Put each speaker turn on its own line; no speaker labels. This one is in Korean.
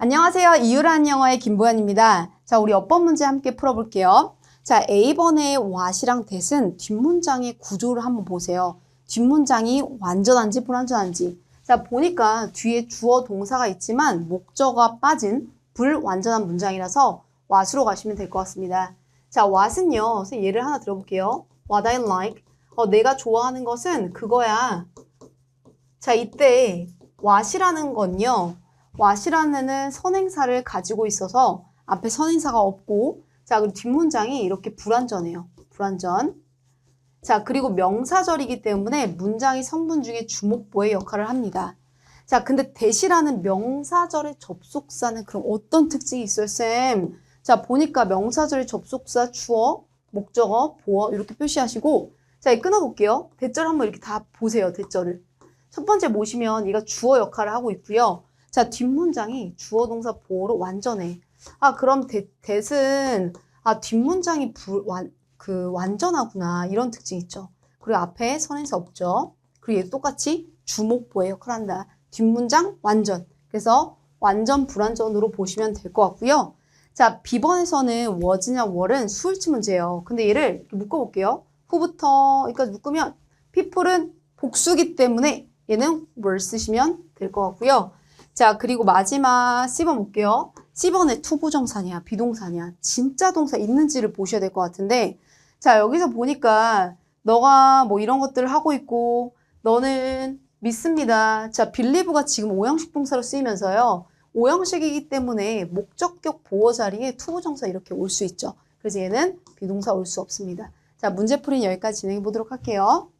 안녕하세요. 이유란 영어의 김보연입니다. 자, 우리 어법 문제 함께 풀어볼게요. 자, A번의 what이랑 that은 뒷문장의 구조를 한번 보세요. 뒷문장이 완전한지 불완전한지. 자, 보니까 뒤에 주어 동사가 있지만 목적어가 빠진 불완전한 문장이라서 what으로 가시면 될 것 같습니다. 자, what은요. 예를 하나 들어볼게요. What I like. 어, 내가 좋아하는 것은 그거야. 자, 이때 what이라는 건요. What이라는 선행사를 가지고 있어서 앞에 선행사가 없고 자, 그리고 뒷문장이 이렇게 불완전해요. 불완전. 자, 그리고 명사절이기 때문에 문장의 성분 중에 주목보의 역할을 합니다. 자, 근데 대시라는 명사절의 접속사는 그럼 어떤 특징이 있어요, 쌤? 자, 보니까 명사절의 접속사 주어, 목적어, 보어 이렇게 표시하시고 자, 이 끊어볼게요. 대절 한번 이렇게 다 보세요, 대절을. 첫 번째 보시면 얘가 주어 역할을 하고 있고요. 자, 뒷문장이 주어 동사 보어로 완전해. 아, 그럼 대, 대은 아, 뒷문장이 불, 완, 그 완전하구나. 이런 특징 있죠. 그리고 앞에 선행사 없죠. 그리고 얘 똑같이 주목보의 역할을 한다. 뒷문장 완전. 그래서 완전 불완전으로 보시면 될 것 같고요. 자, B번에서는 was냐 were은 수일치 문제예요. 근데 얘를 묶어볼게요. 후부터 여기까지 묶으면 people은 복수기 때문에 얘는 were 쓰시면 될 것 같고요. 자, 그리고 마지막 C번 볼게요. C번에 투부정사냐, 비동사냐, 진짜 동사 있는지를 보셔야 될 것 같은데, 자, 여기서 보니까 너가 뭐 이런 것들을 하고 있고, 너는 믿습니다. 자, believe가 지금 오형식 동사로 쓰이면서요. 오형식이기 때문에 목적격 보호 자리에 투부정사 이렇게 올 수 있죠. 그래서 얘는 비동사 올 수 없습니다. 자, 문제풀이는 여기까지 진행해 보도록 할게요.